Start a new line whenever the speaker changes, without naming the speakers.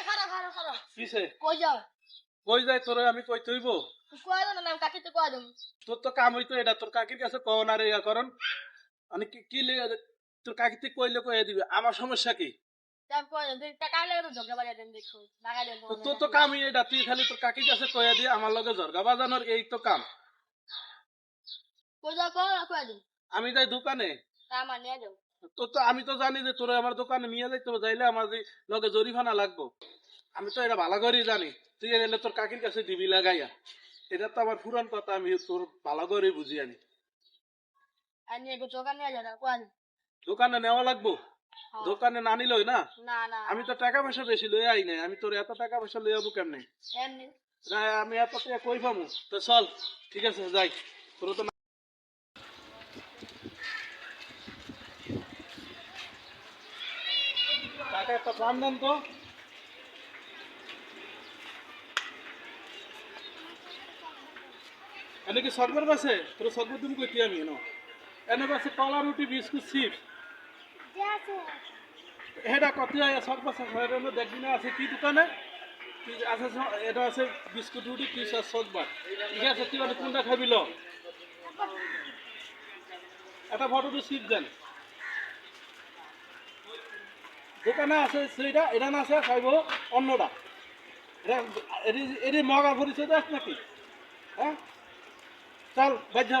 খারাপ খারাপ খারাপ
কিসে
কই যাও
কই যাই তোরে আমি কই তোর তো কাম হইতো এটা তোর কাকির কাছে কও না রে ইয়া করন আমি কি কি লে তোর কাকিতে কইলে কয়ে দিবে আমার সমস্যা কি?
তার তো
কামই এটা তুই খালি তোর কাকির কাছে কয়ে দিয়ে আমার লগে জর্গা বাজানোর এই তো কাম। আমি যাই দোকানে।
তা আমার নিয়ে যাও।
তো তো আমি তো জানি যে তোর আমার দোকানে নিয়ে যাইতে যাইলে আমার যে লগে জরিমানা লাগবো। আমি তো এটা ভালো করেই জানি। তুই এলে তোর কাকির কাছে দিবি লাগাইয়া। এটা তো আমার পুরান কথা আমি তোর ভালো করেই বুঝি আনি। দোকানে নেওয়া লাগবো?
হ্যাঁ।
দোকানে না নিলই না? আমি তো টাকা পয়সা বেশি লই আই নাই আমি তোর এত টাকা পয়সা লই যাব কেমনে? আমি এত কই পাবো তো চল ঠিক আছে যাই। তোর তো টাকা একটা পান দেন তো। এনে কি সরকার পাশে তোর সরকার তুমি কই আমি, এনো? এনে পাশে কলা, রুটি, বিস্কুট, চিপস। এটা কত সব পাশে দেখবি না, আছে কি দোকানে? কি আছে এটা আছে বিস্কুট, রুটি পিস আর সদবার ঠিক আছে, তুই কোনটা খাবি ল? একটা ফটো তো সিট দেন। দোকানে আছে সেইটা, এটা না আছে, খাইব অন্যটা। এটা, এটি মগা পরিচয় আছে নাকি? হ্যাঁ? চল বাজ